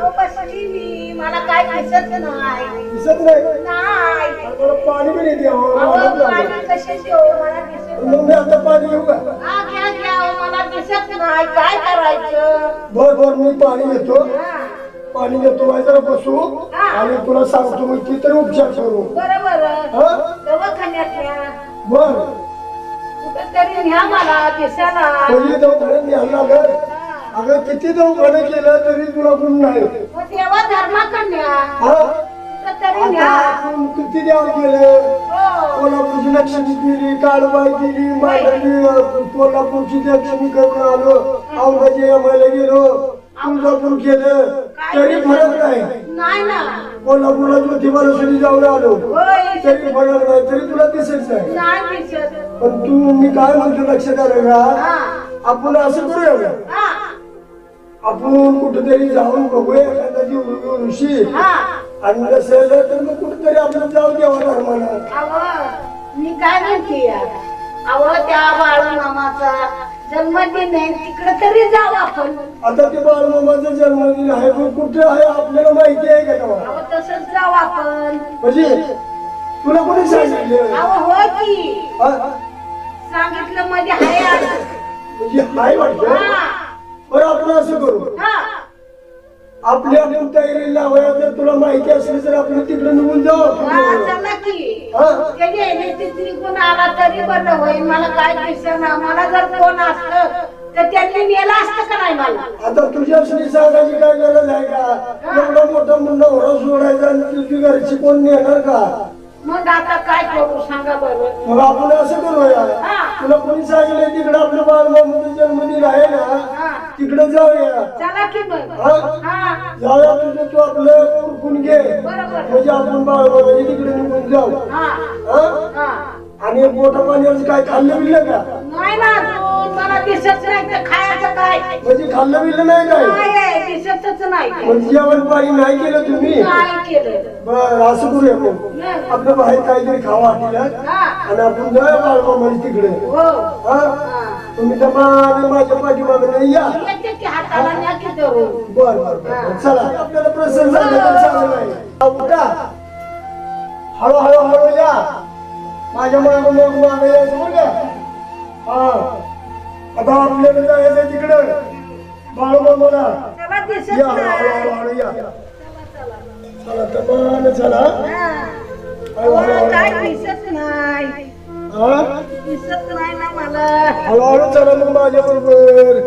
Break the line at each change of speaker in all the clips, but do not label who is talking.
अहो, बसली मी. मला काय दिसत नाही.
दिसत नाही?
नाही.
मला पाणी पण येते अहो,
अहो,
मला लागलं.
पाणी कशाची हो? मला दिसत
मग मी आता पाणी का?
हा घ्या घ्या अहो, मला दिसत नाही. काय करायचं?
बर बर मी पाणी घेतो.
हा,
पाणी घेतो बाई जरा बसू.
हा.
आणि तुला सांगतो मग ती तरी उपचार करू.
बरं बरं.
हा?
दवाखान्यात न्या.
बर.
कुठं तरी न्या मला दिसायला.
पहिली
हा.
अगं किती दवाखाने केलं तरी तुला गुण नाही.
मग देवा
हा?
कुठं तरी
आता
न्या.
आपण किती देव केलं
हो.
कोल्हापूरची लक्ष्मी केली काळबाई केली मांडली कोल्हापूरची लक्ष्मी करून आलो औंधाची आम्हाला गेलो. तुळजापूर केलं तरी फरक नाही.
नाही ना.
कोल्हापूरला ज्योतिबा रसोडी जाऊन आलो.
होय.
तरी फरक नाही. तरी तुला दिसत नाही
नाही दिसत.
पण तू मी काय म्हणतो का?
हा.
आपण असं करूया का?
हा.
आपण कुठेतरी जाऊन बघूया एखादा ऋषी.
हा.
आणि नसेल तर मग कुठेतरी आपण जाऊ देवा
अव मी काय म्हणते अव त्या बाळू मामाचा जन्मदिन आहे तिकडे तरी जाऊ आपण.
आता ते बाळमामाचा जन्मदिन आहे पण कुठे आहे आपल्याला माहिती आहे का तेव्हा?
तसंच जाऊ आपण.
म्हणजे तुला कोणी सांगितलं?
अव हो की.
हा?
सांगितलं मध्ये आहे आज.
म्हणजे हाय वाटतं?
हा.
बरं आपण असं करू.
हा.
आपली आपण तयारी लावायला जर तुला माहिती असली तर आपण तिकडे निघून जाऊ.
चला की? त्याने येण्याची त्रिकोण आला तरी मला काय मला जर कोण असतं तर त्यांनी नेलं असतं का नाही मला?
आता तुझ्या श्री सांगायची काय गरज आहे का? एवढा मोठा मुंडा होरा सोडायचा आणि तुझी घरची कोण नेणार का?
मग आता काय करू? सांगा बरं.
मग आपण असं करूया.
हा.
तुला कोणी सांगितलं तिकडे आपलं बाळमामाचं तिकडे जाऊया.
चला की मग.
हा?
हा.
जाऊया तुझं तू आपलं उरकून घे.
बरोबर.
म्हणजे आपण बाळमामाच्या तिकडे निघून जाऊ.
हा.
हा?
हा.
आणि पोटा पाण्याचं काय खाल्लं बिल्लं का?
नाही ना अजून मला दिसत नाही तर खायचं काय?
म्हणजे खाल्लं बिल्लं नाही काय?
नाही आहे, दिसतच नाही.
म्हणजे जेवण पाणी नाही केलं तुम्ही?
केलं.
बर असं करूया मग. आपलं बाहेर काहीतरी खावा
हा?
आणि आपण जाऊया बाळमामाच्या तिकडे.
हो?
हा. तुम्ही माझ्या पाठीमागे या.
की धरून
बर बर बर. चला. आपल्याला प्रसन्न झालं तर चांगलं आहे हा, उठा हळू हळू हळू या. माझ्या मागं मग मागं यायचं बरं का? हा. आता आपल्याला जायचं तिकडं. बाळूमामाला
त्याला दिसत
या हळू हळू
नाही
हळू या. चला दमाने चला.
हा.
हळू हळू
अहो, काय दिसत नाही.
हा?
दिसत नाही ना. मला
हळूहळू चला मग माझ्या बरोबर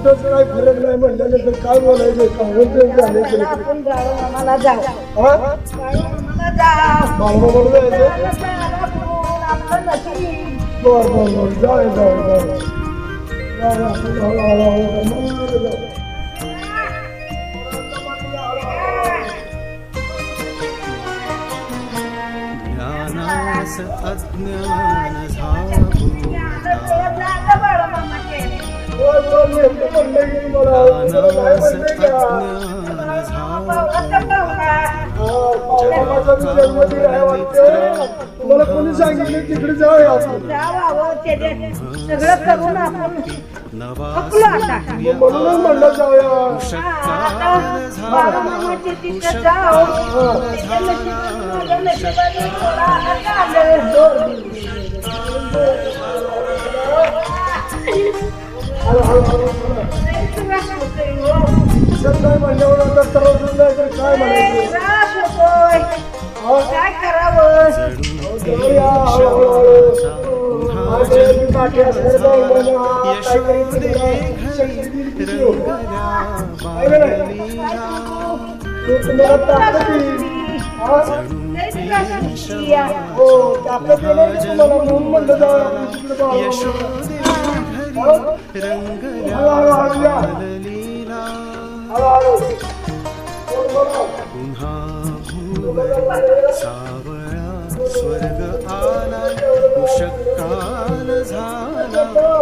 कुठंच काय फरक नाही म्हटल्यानंतर काय बोलायचं? कामं झाले तरी.
आपण जाऊ आम्हाला जाऊ.
हा?
आम्हाला जाऊ.
बाळूमामाला जायचं?
आपलं नशीब
बर बर. बर जाऊया जाऊया जाऊया जाऊया आपण हळू हळू हळू दमाने जाऊ.
ज्ञानास अज्ञान झापूता
तुम्हाला कोणी सांगितलं तिकडे जाऊया आपण
सगळं करून आपण
म्हणूनच म्हणलं जाऊया काय म्हणायचं
त्रास होतोय काय करावं
जाऊया, हळू, काठी असणार हो. आहे का नाही? तो तुम्हाला ताकद तुम्हाला म्हणून म्हणलं जाऊया आपण तिकडे
रंग लीला
हळूहळू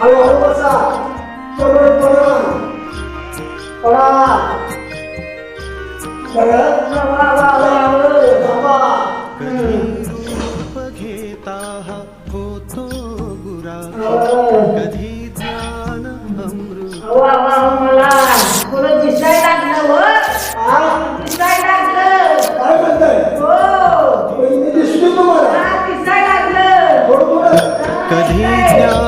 हळूहळू बसा. चलो पडा पडा
घेता होतो गुरा कधी ज्ञान अमृत
मला. लागलं लागलं.
काय म्हणताय?
हो.
दिसतो तुम्हाला?
लागलं.
कधी ज्ञान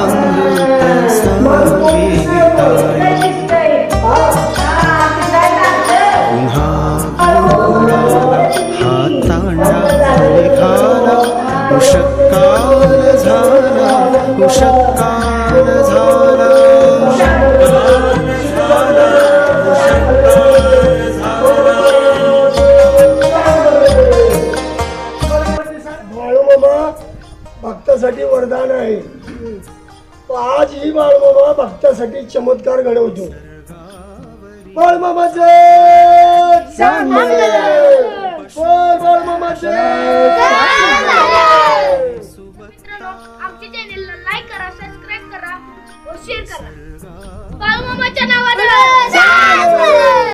अमृत संगीताय पुन्हा निघाला उषकाल झाला उषकाल झाला
भक्तासाठी वरदान आहे. आज ही बाळूमामा भक्तासाठी चमत्कार घडवतो. बाळमामाचे बाळमामाचे.
आमच्या चॅनेलला लाईक करा सबस्क्राईब करा व शेअर करा. बाळूमामाच्या नावानं